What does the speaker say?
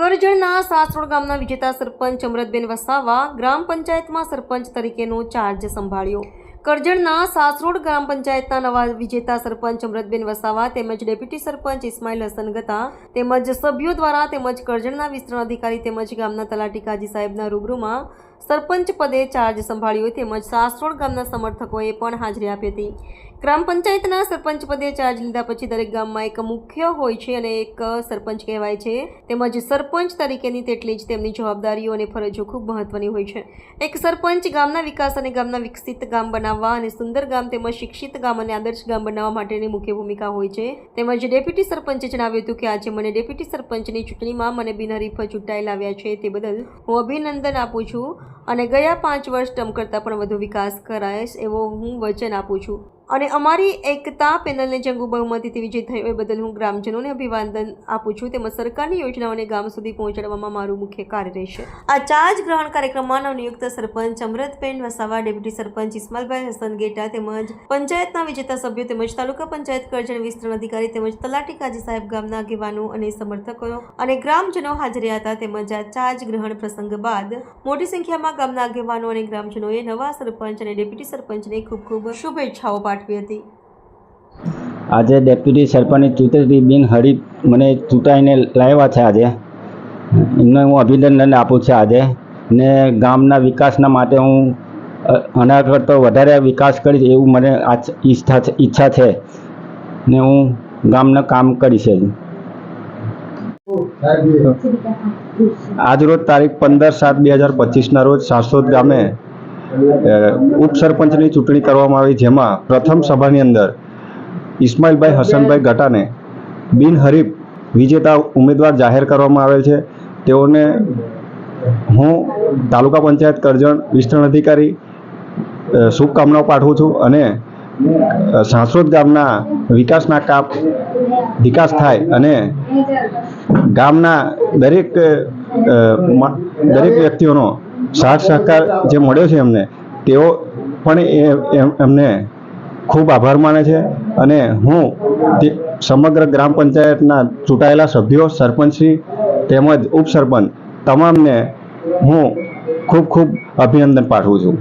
કરજણના સાસરોડ ગામના વિજેતા સરપંચ અમરતબેન વસાવા ગ્રામ પંચાયતમાં સરપંચ તરીકેનો ચાર્જ સંભાળ્યો. કરજણના સાસરોડ ગ્રામ પંચાયતના નવા વિજેતા સરપંચ અમૃતબેન વસાવા તેમજ ડેપ્યુટી સરપંચ ઇસ્માઇલ હસન ગતા તેમજ સભ્યો દ્વારા તેમજ કરજણના વિસ્તરણ અધિકારી તેમજ ગામના તલાટી કાજી સાહેબના રૂબરૂમાં સરપંચ પદે ચાર્જ સંભાળ્યો તેમજ સાસરોડ ગામના સમર્થકોએ પણ હાજરી આપી હતી. ગ્રામ પંચાયતના સરપંચ પદે ચાર્જ લીધા પછી દરેક ગામમાં એક મુખ્ય હોય છે અને એક સરપંચ કહેવાય છે. તેમજ સરપંચ તરીકેની તેટલી જ તેમની જવાબદારીઓ અને ફરજો ખૂબ મહત્વની હોય છે. એક સરપંચ ગામના વિકાસ અને ગામના વિકસિત ગામ બનાવવા અને સુંદર ગામ તેમજ શિક્ષિત ગામ અને આદર્શ ગામ બનાવવા માટેની મુખ્ય ભૂમિકા હોય છે. તેમજ ડેપ્યુટી સરપંચે જણાવ્યું હતું કે આજે મને ડેપ્યુટી સરપંચની ચૂંટણીમાં મને બિનહરીફ ચૂંટાઈ લાવ્યા છે તે બદલ હું અભિનંદન આપું છું. અને ગયા પાંચ વર્ષ ટર્મ કરતાં પણ વધુ વિકાસ કરાય એવો હું વચન આપું છું. અને અમારી એકતા પેનલને જંગુ બહુમતીથી વિજય થયો એ બદલ હું ગ્રામજનોને અભિવાદન આપું છું. તેમજ સરકારની યોજનાઓને ગામ સુધી પહોંચાડવામાં મારું મુખ્ય કાર્ય રહેશે. આ ચાર્જ ગ્રહણ કાર્યક્રમમાં નવનિયુક્ત સરપંચ અમૃતબેન વસાવા, ડેપ્યુટી સરપંચ ઇસ્માલભાઈ હસન ગેટા તેમજ પંચાયતના વિજેતા સભ્યો તેમજ તાલુકા પંચાયત કરજણ વિસ્તરણ અધિકારી તેમજ તલાટી કાજી સાહેબ ગામના આગેવાનો અને સમર્થકો અને ગ્રામજનો હાજર હતા. તેમજ આ ચાર્જ ગ્રહણ પ્રસંગ બાદ મોટી સંખ્યામાં ગામના આગેવાનો અને ગ્રામજનોએ નવા સરપંચ અને ડેપ્યુટી સરપંચને ખૂબ ખૂબ શુભેચ્છાઓ પાઠવી હતી. આજે ડેપ્યુટી સરપંચ ચૂંટણી બિન હરી મને ચૂંટાઈને લાવ્યા છે આજે. એમને હું અભિનંદન આપું છું આજે. ને ગામના વિકાસના માટે હું આના કરતો વધારે વિકાસ કરીશ એવું મને ઈચ્છા છે ઈચ્છા છે. ને હું ગામના કામ કરીશ આજ રોજ તારીખ પંદર સાત બે હજાર પચીસના રોજ સાસોદ ગામે ઉપસરપંચની ચૂંટણી કરવામાં આવી, જેમાં પ્રથમ સભાની અંદર ઇસ્માઇલભાઈ હસનભાઈ ગટાને બિનહરીફ વિજેતા ઉમેદવાર જાહેર કરવામાં આવેલ છે. તેઓને હું તાલુકા પંચાયત કરજણ વિસ્તરણ અધિકારી શુભકામનાઓ પાઠવું છું અને સાંસોદ ગામના વિકાસના કામ વિકાસ થાય અને ગામના દરેક દરેક વ્યક્તિઓનો સાથ સહકાર જે મળ્યો છે એમને, તેઓ પણ એ એમ- એમને ખૂબ આભાર માને છે અને હું તે સમગ્ર ગ્રામ પંચાયતના ચૂંટાયેલા સભ્યો સરપંચશ્રી તેમજ ઉપસરપંચ, તમામને હું ખૂબ ખૂબ અભિનંદન પાઠવું છું.